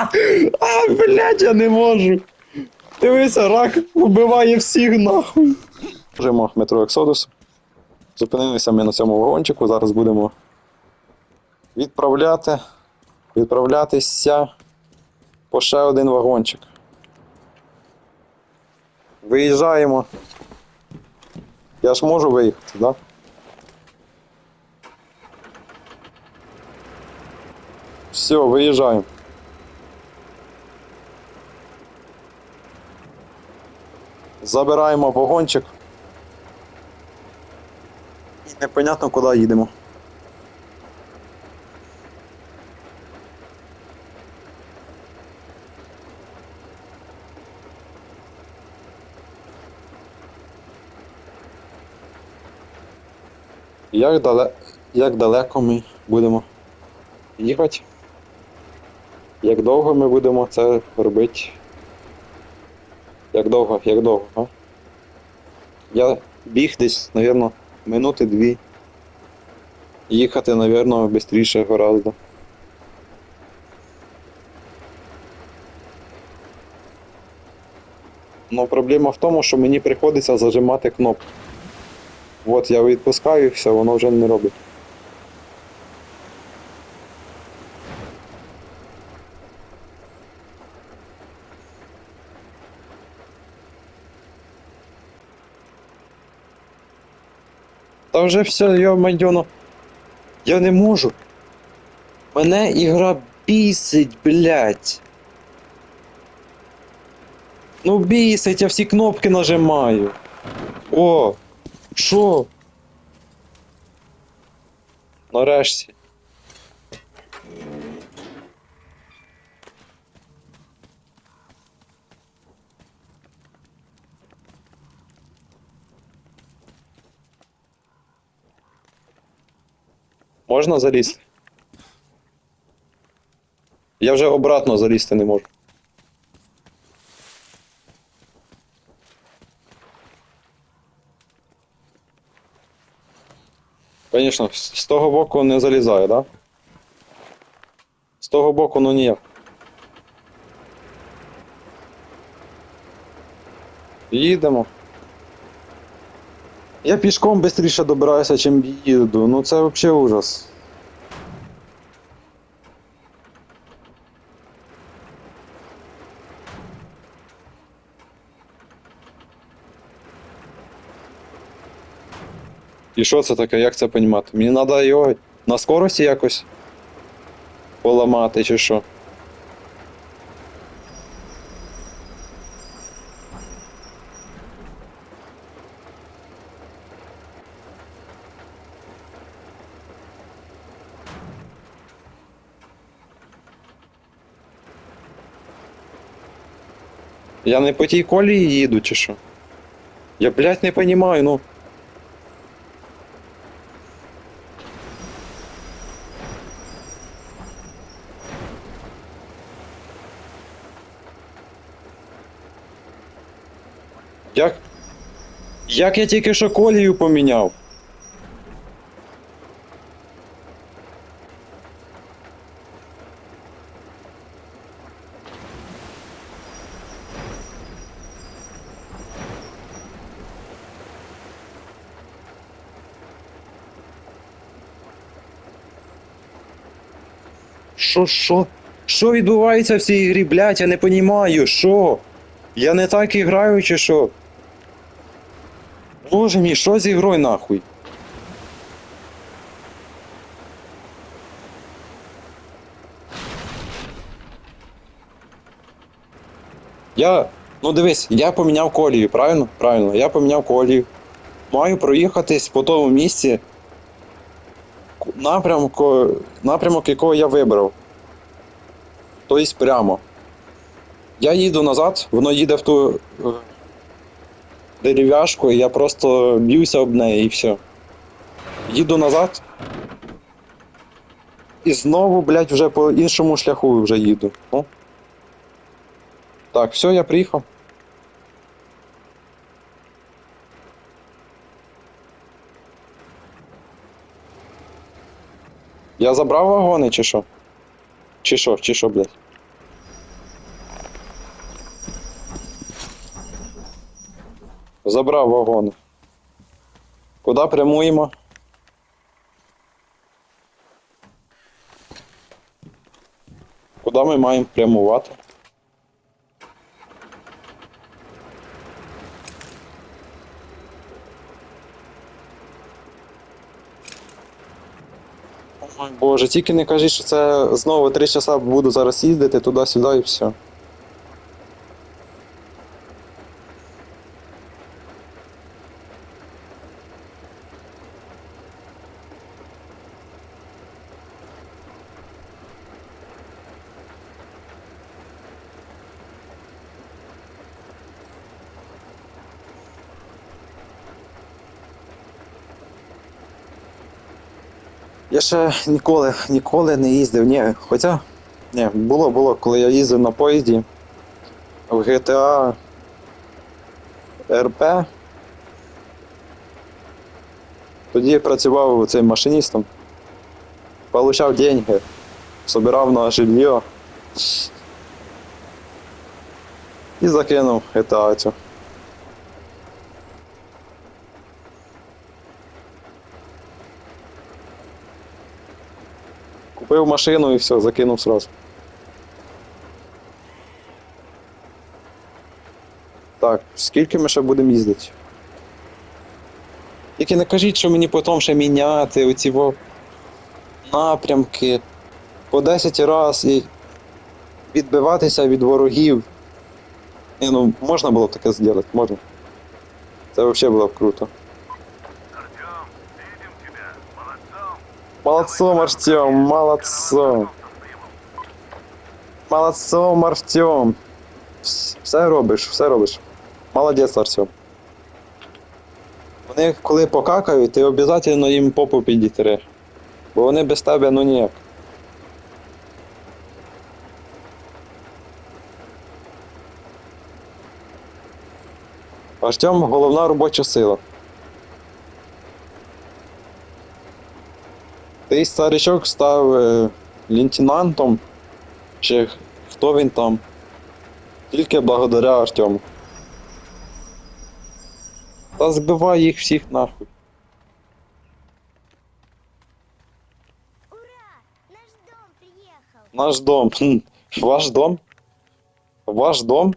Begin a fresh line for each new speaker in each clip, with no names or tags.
А, блядь, я не можу. Дивися, рак вбиває всіх нахуй. Жимо метро Ексодус. Зупинилися ми на цьому вагончику. Зараз будемо відправляти. Відправлятися по ще один вагончик. Виїжджаємо. Я ж можу виїхати, так? Да? Все, виїжджаємо. Забираємо вагончик. І непонятно куди їдемо. Як, дале... Як далеко ми будемо їхати? Як довго ми будемо це робити? Як довго, як довго? Я біг десь, напевно, минути дві. Їхати, напевно, швидше гораздо. Но проблема в тому, що мені приходиться зажимати кнопку. От я відпускаю і все, воно вже не робить. Та вже все, я майдьоно. Я не можу. Мене ігра бісить, блядь. Ну бісить, я всі кнопки нажимаю. О! Що? Нарешті. Можна залізти? Я вже обратно залізти не можу. Звісно, з того боку не залізає, так? Да? З того боку, ну ніяк. Їдемо. Я пішком швидше добираюся, чим їду. Ну це взагалі ужас. І що це таке? Як це понімати? Мені треба його на скорості якось поламати чи що? Я не по тій колії їду, чи що? Я, блядь, не понімаю, ну. Як? Як я тільки що колію поміняв? Що, що? Що відбувається в цій грі, блядь, я не понімаю, що? Я не так і граю, чи що? Боже мій, що з ігрою нахуй? Я. Ну дивись, я поміняв колію, правильно? Правильно, я поміняв колію. Маю проїхатись по тому місці. Напрямку, напрямок якого я вибрав. Тобто прямо. Я їду назад, воно їде в ту е, дерев'яшку, і я просто б'юся об неї і все. Їду назад. І знову, блядь, вже по іншому шляху вже їду. Ну. Так, все, я приїхав. Я забрав вагони, чи що? Чи що, чи що, блядь? Забрав вагон. Куди прямуємо? Куди ми маємо прямувати? Боже, тільки не кажіть, що це знову три часа буду зараз їздити туди-сюди і все. Я ще ніколи, ніколи не їздив. Ні, хоча. Ні, було, було, коли я їздив на поїзді в GTA RP. Тоді я працював цим машиністом. Получав деньги, собирав на жилье. І закинув GTA цю. Купив машину і все, закинув сразу. Так, скільки ми ще будемо їздити? Тільки не кажіть, що мені потім ще міняти оці напрямки по 10 раз і відбиватися від ворогів. Ні, ну можна було б таке зробити, можна. Це взагалі було б круто.
Артем, видим тебя. Молодцом.
Артем, молодцом. Молодцом, Артем. Все робиш, все робиш. Молодець, Артем. Вони коли покакають, ти обов'язково їм попу підітри. Бо вони без тебе ну ніяк. Артем головна робоча сила. Той старичок став е, лейтенантом, чи хто він там. Тільки благодаря Артему. Та збивай їх всіх нахуй.
Ура! Наш дом приехал!
Наш дом. Ваш дом? Ваш дом?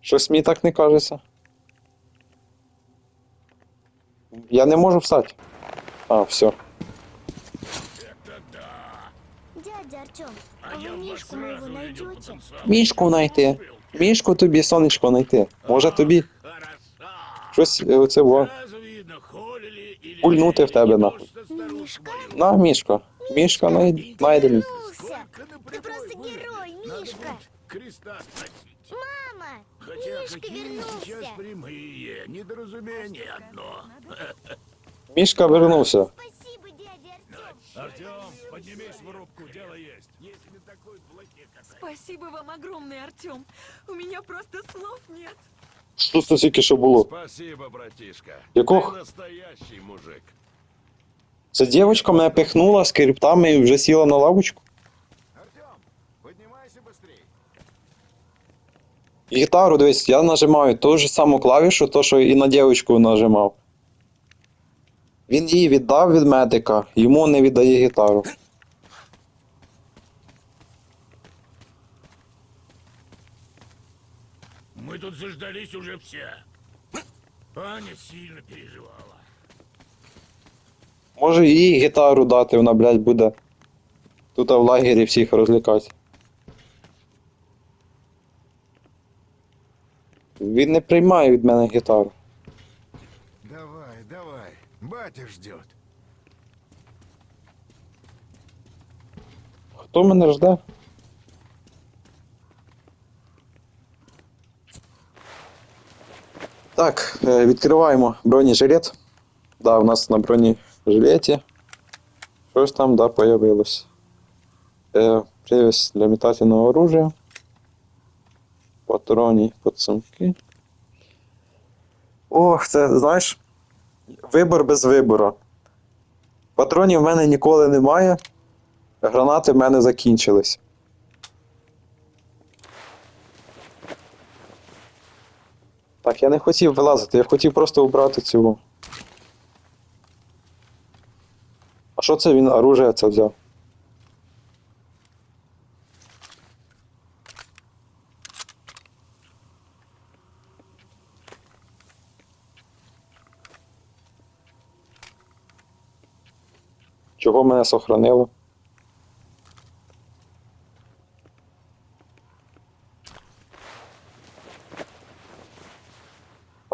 Щось мені так не кажеться. Я не можу встати. А, все.
Дядя Артем, а вы Мишку моего найдете?
Мішку знайти. Мішку тобі, сонечко знайти. Може тобі щось е, оце во. Пульнути в тебе нахуй.
Мишка?
На, Мішка. Мішка най- найдений.
Вернулся! Ты просто герой, Мишка!
Креста спросить.
Мама!
Хотя
Мишка
какие сейчас
вернулся!
прямые, недоразумение одно.
Мішка вернувся.
Спасибо, дядя Артем!
Артем, поднимись в рубку, дело есть.
Спасибо вам огромное, Артем. У меня просто слов нет.
Що це тільки що було?
Спасибо, братишка.
Якого?
Ты настоящий мужик.
Це дівчинка мене пихнула з криптами і вже сіла на лавочку.
Артем, поднимайся быстрее.
Гітару, дивись, я нажимаю ту ж саму клавішу, то, що і на дівчинку нажимав. Він її віддав від медика, йому не віддає гітару.
Тут заждались уже все. Аня сильно переживала.
Може їй гітару дати, вона, блядь, буде тут в лагері всіх розлікати. Він не приймає від мене гітару.
Давай, давай, батя ждет.
Хто мене жде? Так, е, відкриваємо бронежилет. Да, у нас на бронежилеті щось там, да, появилось. Е, для метательного оружия. Патроні подсумки. Ох, це, знаєш, вибор без вибору. Патронів в мене ніколи немає. Гранати в мене закінчились. Так, я не хотів вилазити, я хотів просто убрати цього. А що це він оружие це взяв? Чого мене сохранило?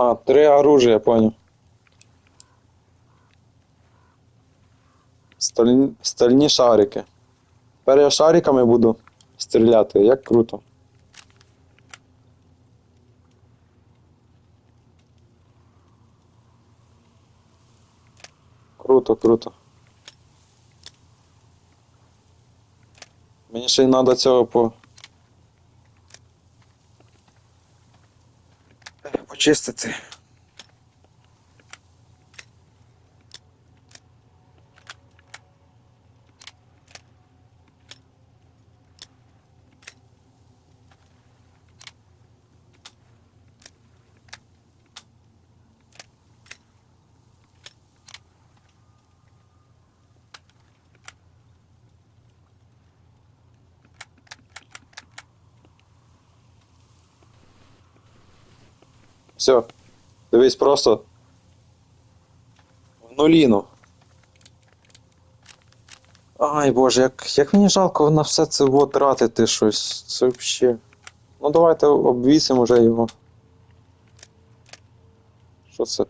А, три оружия, понял. Стальні, стальні шарики. Тепер я шариками буду стріляти, як круто. Круто, круто. Мені ще й треба цього по. Почистити. Все. Дивись просто. В нуліну. Ай боже, як, як мені жалко на все це вот тратити щось. Це взагалі. Ну давайте обвісимо вже його. Що це?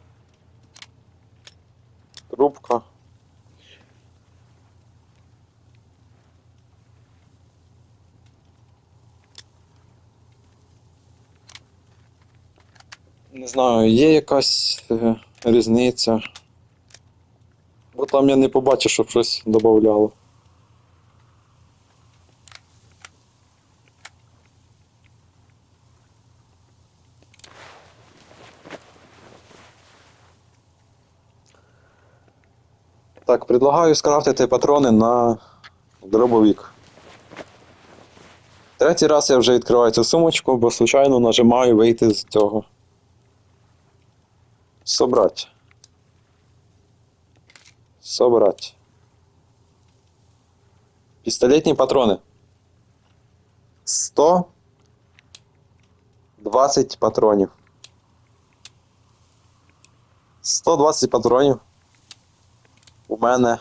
Трубка. Не знаю, є якась е, різниця. Бо там я не побачив, щоб щось додавало. Так, предлагаю скрафтити патрони на дробовик. Третій раз я вже відкриваю цю сумочку, бо случайно нажимаю вийти з цього. Собрать. Собрать. Пистолетні патрони. 100 20 патронів. 120 патронів. У мене.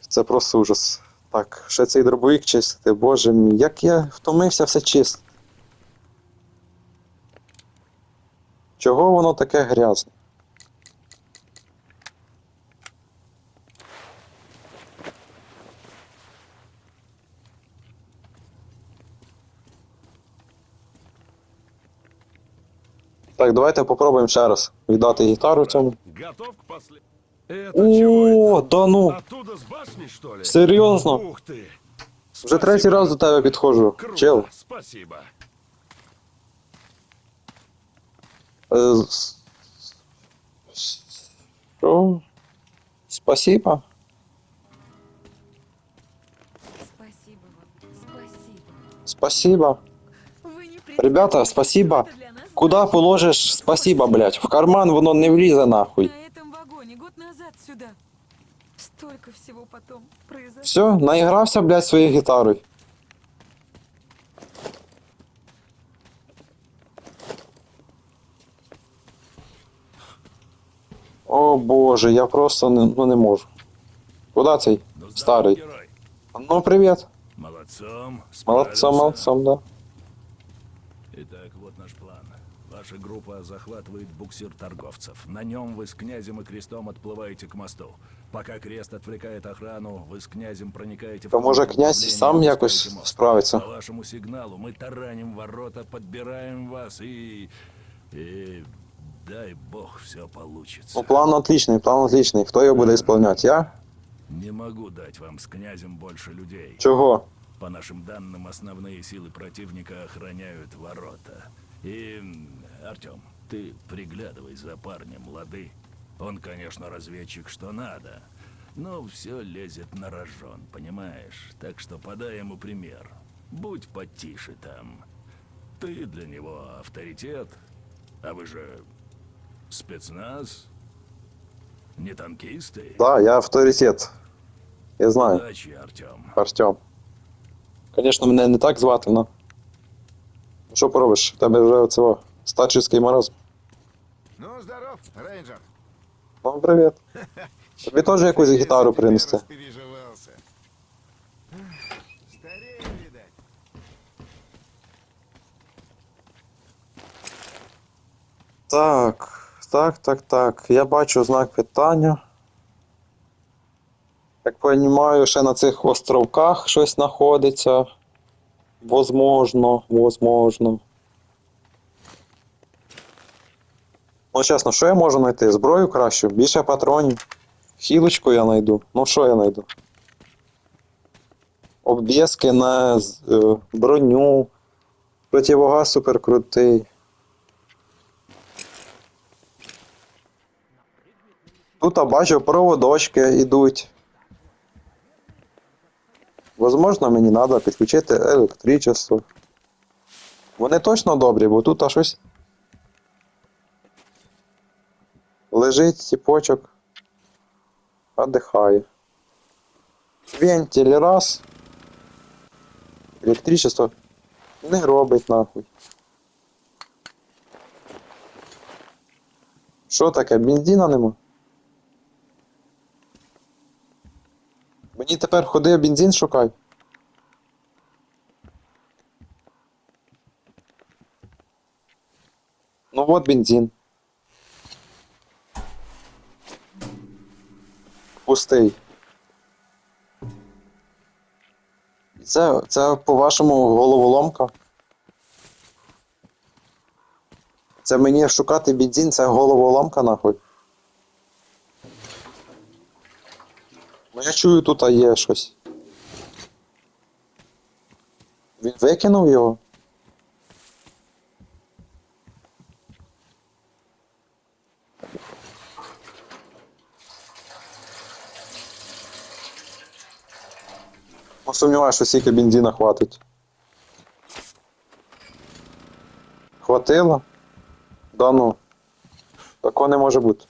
Це просто ужас. Так, ще цей дробовик чистити, боже мій, як я втомився все чистити. Чого воно таке грязне? Так, давайте попробуємо ще раз віддати гітару цьому.
Готов к после... Это чего
О,
это?
да ну!
Оттуда с башни, что ли?
Серйозно?
Ух ты!
Вже третій раз до тебе підходжу.
Круто,
Чел.
спасибо.
Е, с- Що? Спасибо.
Спасибо вам. Спасибо.
Спасибо.
Вы не
Ребята,
представляете,
спасибо.
что это для нас
Куда
значит.
положиш спасибо, блядь? В карман воно не влізе нахуй.
На этом вагоне год назад сюда. Столько всего потом произошло.
Все, наігрався, блядь, своєю гітарою. О боже, я просто не, ну, не можу. Куда цей?
Ну,
Старий.
герой.
Ну, привіт.
Молодцом.
Молодцом,
справился.
молодцом, да.
Итак, вот наш план. Ваша группа захватывает буксир торговцев. На нем вы с князем и крестом отплываете к мосту. Пока крест отвлекает охрану, вы с князем проникаете в...
То може князь сам якось справиться.
По вашему сигналу мы тараним ворота, подбираем вас и... И... Дай бог все получится.
Ну, план отличний, план отличний. Хто його буде виконувати? Я?
Не могу дать вам с князем больше людей.
Чого?
По нашим данным, основные силы противника охраняют ворота. И, Артем, ты приглядывай за парнем, лады. Он, конечно, разведчик, что надо, но все лезет на рожон, понимаешь? Так что подай ему пример. Будь потише там. Ты для него авторитет, а вы же спецназ, не танкисты.
Да, я авторитет. Я знаю,
Удачи, Артем.
Артем. Звісно, мене не так звати, но. Ну, Що поробиш? У тебе вже оцього старчий маразм.
Ну, здоров, рейнджер.
Ну, привіт. Тобі теж якусь гітару принести.
Переживался. Старею, видать.
Так, Так, так, так. Я бачу знак питання. Як розумію, ще на цих островках щось знаходиться. Возможно, возможно. Ну, чесно, що я можу знайти? Зброю кращу, більше патронів. Хілочку я знайду. Ну, що я знайду? Обв'язки на е, броню. Противогаз суперкрутий. Тут я бачу проводочки йдуть. Возможно, мені треба підключити електричество. Вони точно добрі, бо тут а щось. Лежить ціпочок. Отдихає. Вентиль раз. Електричество не робить нахуй. Що таке? Бензина нема? Мені тепер ходи бензин шукай. Ну от бензин. Пустий. Це, це по-вашому головоломка? Це мені шукати бензин, це головоломка нахуй. Ну я чую, тут а є щось. Він викинув його? Ну, сумніваюся, що стільки бензина хватить. Хватило? Да ну. Такого не може бути.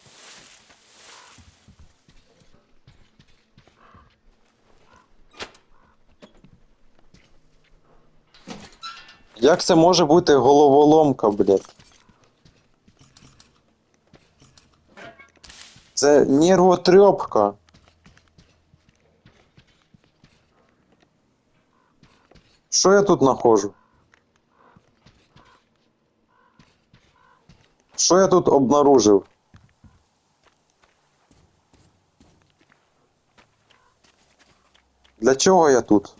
Як це може бути головоломка, блядь? Це нервотрепка. Що я тут нахожу? Що я тут обнаружив? Для чого я тут?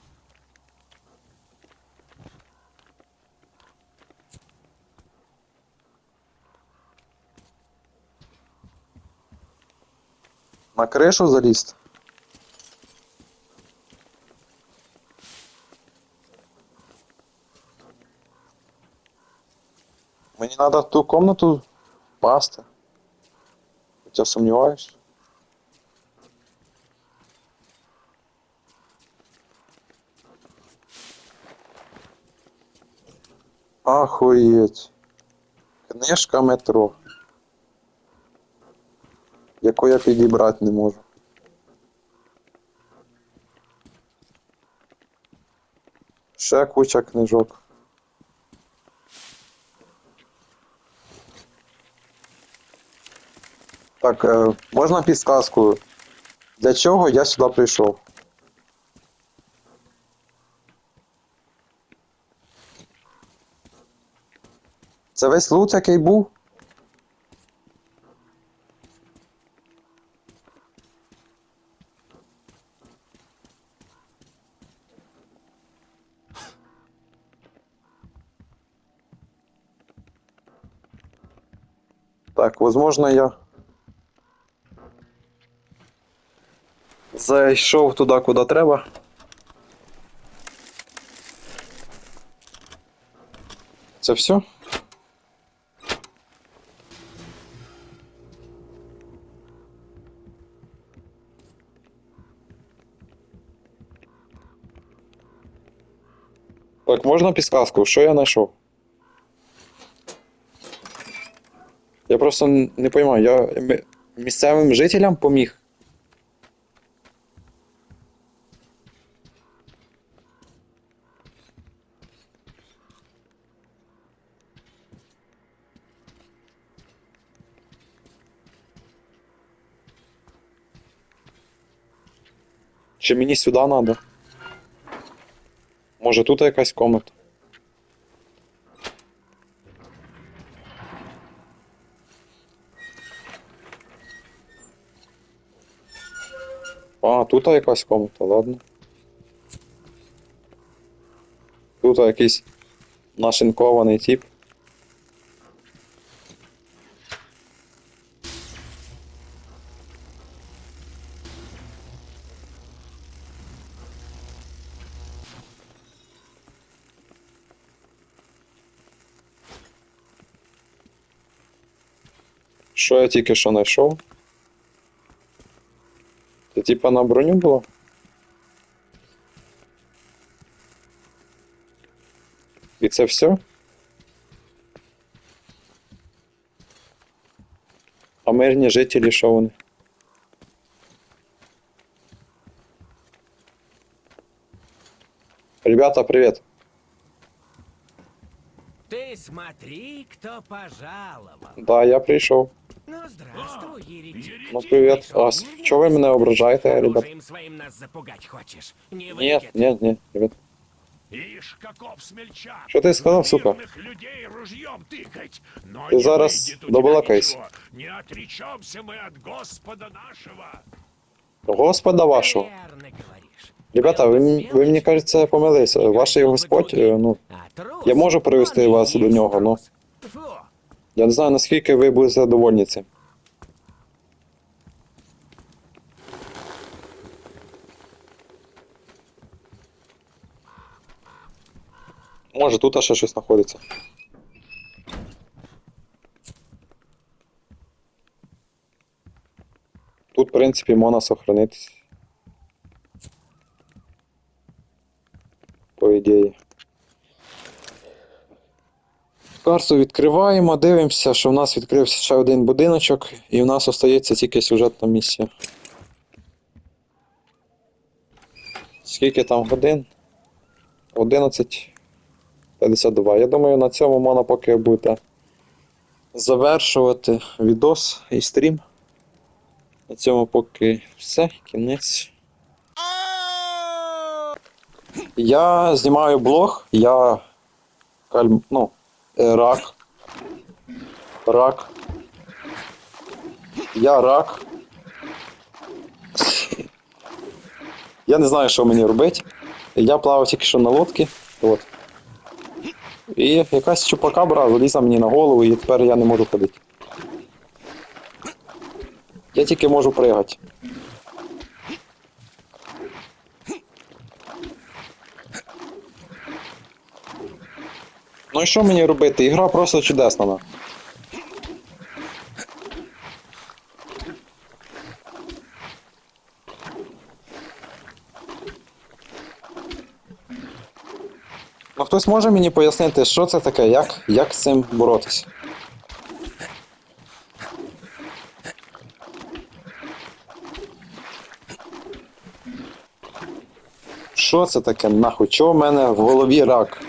На кришу залізти? Мені треба в ту комнату пасти. Хоча сумніваюсь. Ахуєть. Книжка метро. Яку я підібрати не можу. Ще куча книжок. Так, е, можна підсказку? Для чого я сюди прийшов? Це весь лут, який був? Так, возможно, я зайшов туди, куди треба. Це все? Так, можна підсказку, що я знайшов? Я просто не розумію, я місцевим жителям поміг. Чи мені сюди треба? Може тут якась комната? А, тут якась комната, ладно. Тут якийсь нашинкований тип. Що я тільки що знайшов? Це типа на броню було? І це все? А мирні жителі, що вони? Ребята, привет.
Ты смотри, кто пожаловал.
Да, я прийшов.
Ну, здравствуй, еретик.
Ну, привет. А с- чё вы меня ображаете, ребят?
Оружием своим нас запугать хочешь? Не
Нет,
выйдет.
нет, нет, ребят.
Ишь, каков смельчак!
Що ти сказав, сука?
Мирных людей ружьем тыкать! Но
Ты
не
зараз
выйдет у тебя
добалакайся.
ничего. Не отречемся мы от Господа нашего!
Господа вашого.
Верно говоришь.
Ребята, ви, м- ви мені кажеться, помилися. Ваш Господь, е, ну,
А трус,
Я можу привести
он и
вас до
есть
нього, ну.
трус. Тьфу.
я не знаю, наскільки ви будете задовольні цим. Може, тут ще щось знаходиться. Тут, в принципі, можна сохранитись. По ідеї. Карту відкриваємо, дивимося, що в нас відкрився ще один будиночок, і в нас остається тільки сюжетна місія. Скільки там годин? 11.52. Я думаю, на цьому можна поки буде завершувати відос і стрім. На цьому поки все, кінець. Я знімаю блог, я ну, рак. Рак. Я рак. Я не знаю, що мені робити. Я плавав тільки що на лодці. От. І якась чупакабра залізла мені на голову, і тепер я не можу ходити. Я тільки можу пригати. Ну і що мені робити? Ігра просто чудесна. на. Ну хтось може мені пояснити, що це таке, як, як з цим боротися? Що це таке, нахуй? Чого в мене в голові рак?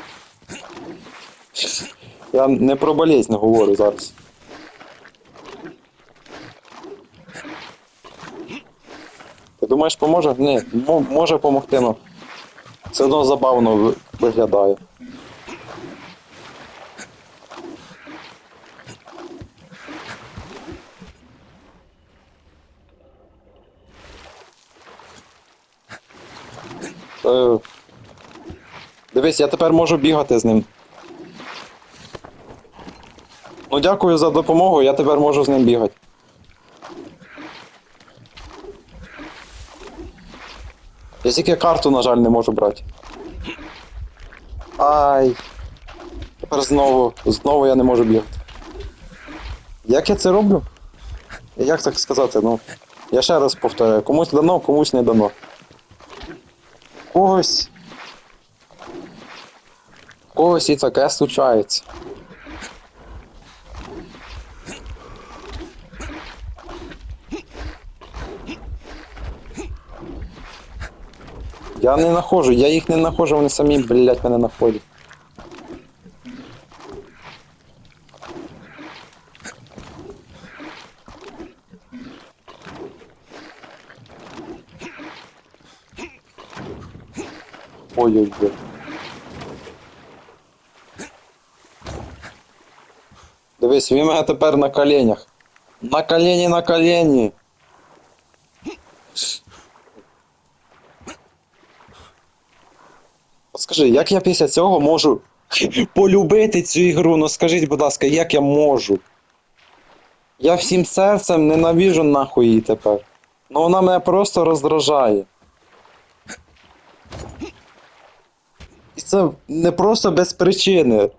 Я не про болезнь говорю зараз. Ти думаєш, поможе? Ні, може помогти, ну. Все одно забавно виглядає. Е, Дивись, я тепер можу бігати з ним. Ну дякую за допомогу, я тепер можу з ним бігати. Я тільки карту, на жаль, не можу брати. Ай. Тепер знову, знову я не можу бігати. Як я це роблю? Як так сказати? Ну. Я ще раз повторяю, комусь дано, комусь не дано. Когось. когось і таке случається. Я не нахожу, я їх не нахожу, вони самі, блядь, мене знаходять. Ой-ой-ой. Дивись, він мене тепер на коленях. На колені, на колені. Скажи, як я після цього можу полюбити цю ігру? Ну скажіть, будь ласка, як я можу? Я всім серцем ненавіжу нахуй її тепер. Ну вона мене просто роздражає. І це не просто без причини.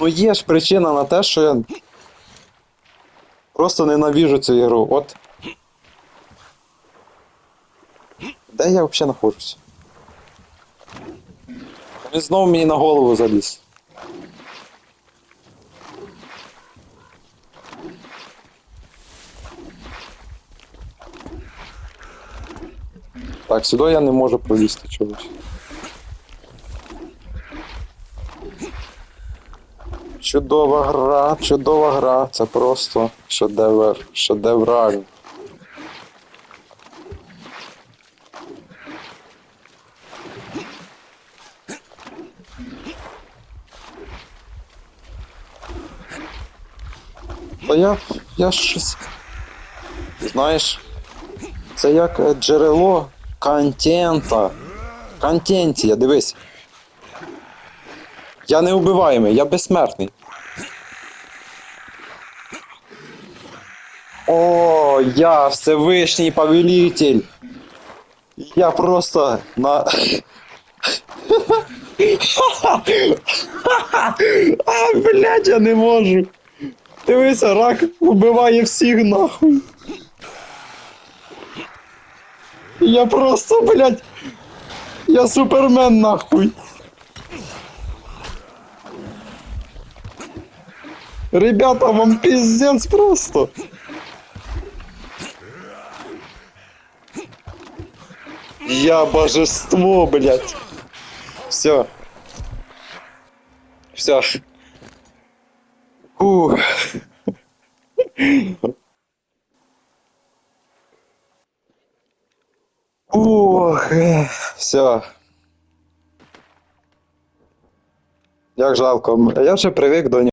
Ну є ж причина на те, що я просто ненавіжу цю ігру. От. Де я взагалі знаходжусь? Він знову мені на голову заліз. Так, сюди я не можу пролізти чогось. Чудова гра, чудова гра, це просто шедевр, шедеврально. Та я, я щось. Знаєш, це як е, джерело контента. Контентія, дивись. Я не убиваємий, я безсмертний. О, я Всевишній повелитель. Я просто на. а, блядь, я не можу. Дивися, рак вбиває всіх нахуй. Я просто, блядь. Я супермен нахуй. Ребята, вам пиздец просто. Я божество, блядь. Все. Все. Ух. Ух. Все. Як жалко. Я вже привик до нього.